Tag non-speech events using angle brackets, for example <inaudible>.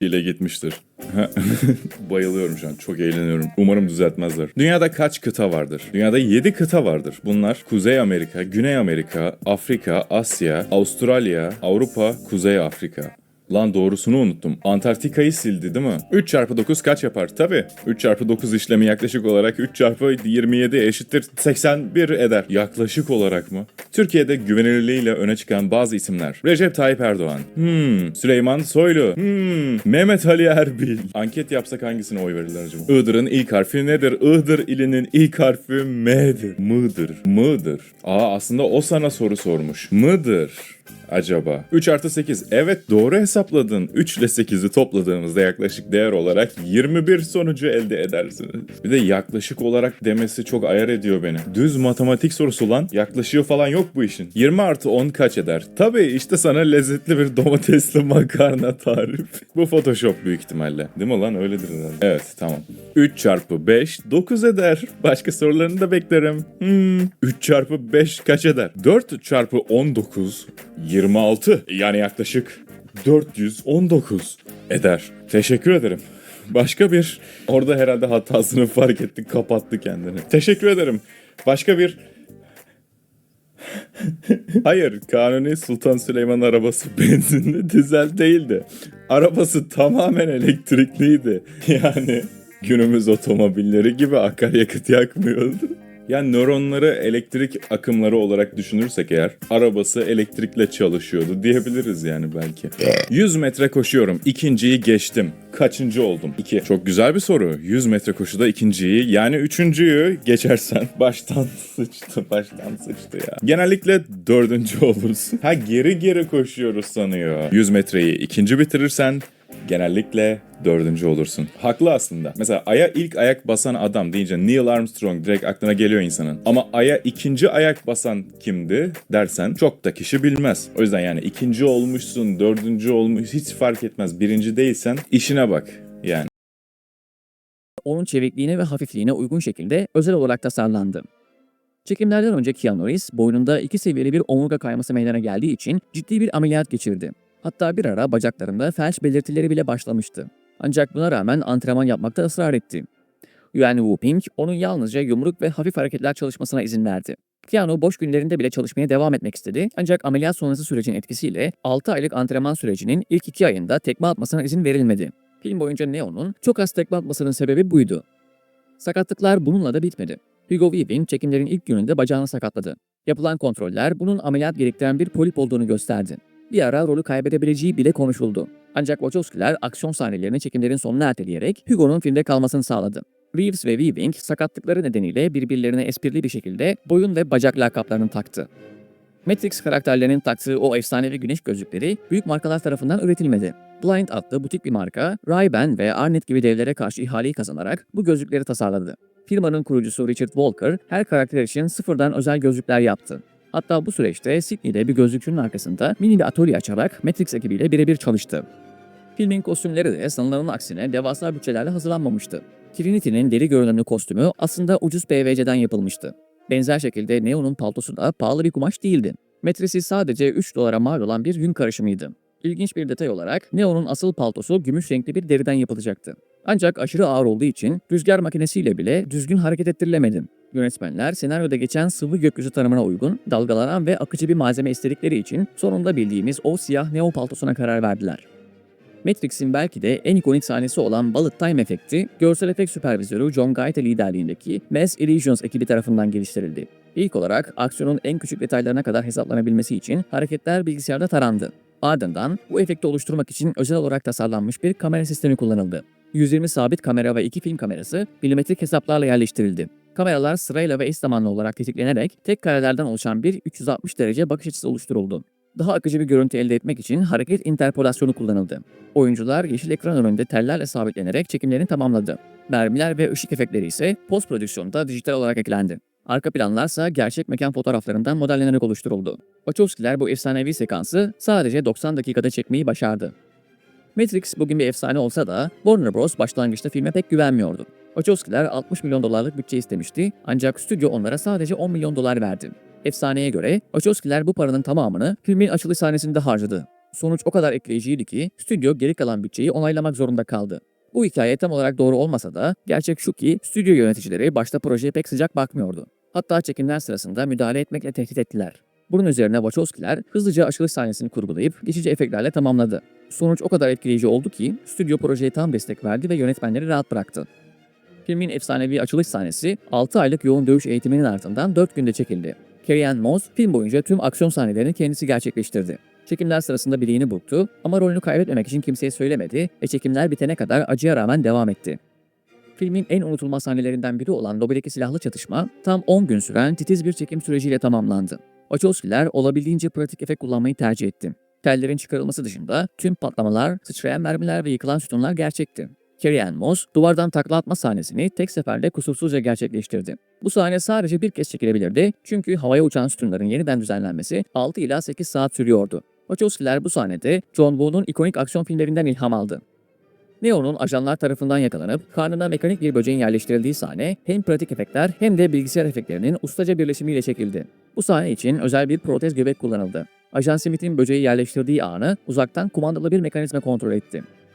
ile gitmiştir. <laughs> Bayılıyorum şu an. Çok eğleniyorum. Umarım düzeltmezler. Dünyada kaç kıta vardır? Dünyada 7 kıta vardır. Bunlar Kuzey Amerika, Güney Amerika, Afrika, Asya, Avustralya, Avrupa, Kuzey Afrika. Lan doğrusunu unuttum. Antarktika'yı sildi değil mi? 3 çarpı 9 kaç yapar? Tabii. 3 çarpı 9 işlemi yaklaşık olarak 3 çarpı 27 eşittir 81 eder. Yaklaşık olarak mı? Türkiye'de güvenilirliğiyle öne çıkan bazı isimler. Recep Tayyip Erdoğan. Hmm. Süleyman Soylu. Hmm. Mehmet Ali Erbil. Anket yapsak hangisine oy verirler acaba? Iğdır'ın ilk harfi nedir? Iğdır ilinin ilk harfi M'dir. Mıdır. Mıdır. Aa aslında o sana soru sormuş. Mıdır? acaba? 3 artı 8. Evet doğru hesapladın. 3 ile 8'i topladığımızda yaklaşık değer olarak 21 sonucu elde edersiniz. Bir de yaklaşık olarak demesi çok ayar ediyor beni. Düz matematik sorusu lan. Yaklaşıyor falan yok bu işin. 20 artı 10 kaç eder? Tabii işte sana lezzetli bir domatesli makarna tarifi. <laughs> bu Photoshop büyük ihtimalle. Değil mi lan? Öyledir herhalde. Evet tamam. 3 çarpı 5 9 eder. Başka sorularını da beklerim. Hmm. 3 çarpı 5 kaç eder? 4 çarpı 19 26 yani yaklaşık 419 eder. Teşekkür ederim. Başka bir orada herhalde hatasını fark etti kapattı kendini. Teşekkür ederim. Başka bir Hayır, Kanuni Sultan Süleyman arabası <laughs> benzinli dizel değildi. Arabası tamamen elektrikliydi. Yani günümüz otomobilleri gibi akaryakıt yakmıyordu. Yani nöronları elektrik akımları olarak düşünürsek eğer arabası elektrikle çalışıyordu diyebiliriz yani belki. 100 metre koşuyorum. ikinciyi geçtim. Kaçıncı oldum? 2. Çok güzel bir soru. 100 metre koşuda ikinciyi yani üçüncüyü geçersen <laughs> baştan sıçtı. Baştan sıçtı ya. Genellikle dördüncü <laughs> olursun. Ha geri geri koşuyoruz sanıyor. 100 metreyi ikinci bitirirsen genellikle dördüncü olursun. Haklı aslında. Mesela Ay'a ilk ayak basan adam deyince Neil Armstrong direkt aklına geliyor insanın. Ama Ay'a ikinci ayak basan kimdi dersen çok da kişi bilmez. O yüzden yani ikinci olmuşsun, dördüncü olmuş hiç fark etmez. Birinci değilsen işine bak yani. onun çevikliğine ve hafifliğine uygun şekilde özel olarak tasarlandı. Çekimlerden önce Keanu Reeves boynunda iki seviyeli bir omurga kayması meydana geldiği için ciddi bir ameliyat geçirdi. Hatta bir ara bacaklarında felç belirtileri bile başlamıştı. Ancak buna rağmen antrenman yapmakta ısrar etti. Yuan Wuping onun yalnızca yumruk ve hafif hareketler çalışmasına izin verdi. Keanu boş günlerinde bile çalışmaya devam etmek istedi ancak ameliyat sonrası sürecin etkisiyle 6 aylık antrenman sürecinin ilk 2 ayında tekme atmasına izin verilmedi. Film boyunca Neo'nun çok az tekme atmasının sebebi buydu. Sakatlıklar bununla da bitmedi. Hugo Weaving çekimlerin ilk gününde bacağını sakatladı. Yapılan kontroller bunun ameliyat gerektiren bir polip olduğunu gösterdi. Bir ara rolü kaybedebileceği bile konuşuldu. Ancak Wachowski'ler aksiyon sahnelerini çekimlerin sonuna erteleyerek Hugo'nun filmde kalmasını sağladı. Reeves ve Weaving sakatlıkları nedeniyle birbirlerine esprili bir şekilde boyun ve bacak lakaplarını taktı. Matrix karakterlerinin taktığı o efsanevi güneş gözlükleri büyük markalar tarafından üretilmedi. Blind adlı butik bir marka, Ray-Ban ve Arnett gibi devlere karşı ihaleyi kazanarak bu gözlükleri tasarladı. Firmanın kurucusu Richard Walker her karakter için sıfırdan özel gözlükler yaptı. Hatta bu süreçte Sydney'de bir gözlükçünün arkasında mini bir atölye açarak Matrix ekibiyle birebir çalıştı. Filmin kostümleri de sanılanın aksine devasa bütçelerle hazırlanmamıştı. Trinity'nin deri görünümlü kostümü aslında ucuz PVC'den yapılmıştı. Benzer şekilde Neo'nun paltosu da pahalı bir kumaş değildi. Metresi sadece 3 dolara mal olan bir yün karışımıydı. İlginç bir detay olarak Neo'nun asıl paltosu gümüş renkli bir deriden yapılacaktı. Ancak aşırı ağır olduğu için rüzgar makinesiyle bile düzgün hareket ettirilemedi. Yönetmenler senaryoda geçen sıvı gökyüzü tanımına uygun, dalgalanan ve akıcı bir malzeme istedikleri için sonunda bildiğimiz o siyah Neo paltosuna karar verdiler. Matrix'in belki de en ikonik sahnesi olan Bullet Time efekti, görsel efekt süpervizörü John Gaita liderliğindeki Mass Illusions ekibi tarafından geliştirildi. İlk olarak aksiyonun en küçük detaylarına kadar hesaplanabilmesi için hareketler bilgisayarda tarandı. Ardından bu efekti oluşturmak için özel olarak tasarlanmış bir kamera sistemi kullanıldı. 120 sabit kamera ve 2 film kamerası milimetrik hesaplarla yerleştirildi. Kameralar sırayla ve eş zamanlı olarak tetiklenerek tek karelerden oluşan bir 360 derece bakış açısı oluşturuldu. Daha akıcı bir görüntü elde etmek için hareket interpolasyonu kullanıldı. Oyuncular yeşil ekran önünde tellerle sabitlenerek çekimlerini tamamladı. Mermiler ve ışık efektleri ise post prodüksiyonda dijital olarak eklendi. Arka planlarsa gerçek mekan fotoğraflarından modellenerek oluşturuldu. Wachowskiler bu efsanevi sekansı sadece 90 dakikada çekmeyi başardı. Matrix bugün bir efsane olsa da Warner Bros. başlangıçta filme pek güvenmiyordu. Wachowskiler 60 milyon dolarlık bütçe istemişti ancak stüdyo onlara sadece 10 milyon dolar verdi. Efsaneye göre Wachowskiler bu paranın tamamını filmin açılış sahnesinde harcadı. Sonuç o kadar etkileyiciydi ki stüdyo geri kalan bütçeyi onaylamak zorunda kaldı. Bu hikaye tam olarak doğru olmasa da gerçek şu ki stüdyo yöneticileri başta projeye pek sıcak bakmıyordu. Hatta çekimler sırasında müdahale etmekle tehdit ettiler. Bunun üzerine Wachowski'ler hızlıca açılış sahnesini kurgulayıp geçici efektlerle tamamladı. Sonuç o kadar etkileyici oldu ki stüdyo projeye tam destek verdi ve yönetmenleri rahat bıraktı. Filmin efsanevi açılış sahnesi 6 aylık yoğun dövüş eğitiminin ardından 4 günde çekildi. Carrie Ann Moss film boyunca tüm aksiyon sahnelerini kendisi gerçekleştirdi. Çekimler sırasında bileğini burktu ama rolünü kaybetmemek için kimseye söylemedi ve çekimler bitene kadar acıya rağmen devam etti. Filmin en unutulmaz sahnelerinden biri olan lobideki silahlı çatışma tam 10 gün süren titiz bir çekim süreciyle tamamlandı. Wachowski'ler olabildiğince pratik efekt kullanmayı tercih etti. Tellerin çıkarılması dışında tüm patlamalar, sıçrayan mermiler ve yıkılan sütunlar gerçekti. Carrie Ann Moss duvardan takla atma sahnesini tek seferde kusursuzca gerçekleştirdi. Bu sahne sadece bir kez çekilebilirdi çünkü havaya uçan sütunların yeniden düzenlenmesi 6 ila 8 saat sürüyordu. Wachowski'ler bu sahnede John Woo'nun ikonik aksiyon filmlerinden ilham aldı. Neo'nun ajanlar tarafından yakalanıp karnına mekanik bir böceğin yerleştirildiği sahne hem pratik efektler hem de bilgisayar efektlerinin ustaca birleşimiyle çekildi. Bu sahne için özel bir protez göbek kullanıldı. Ajan Smith'in böceği yerleştirdiği anı uzaktan kumandalı bir mekanizma kontrol etti.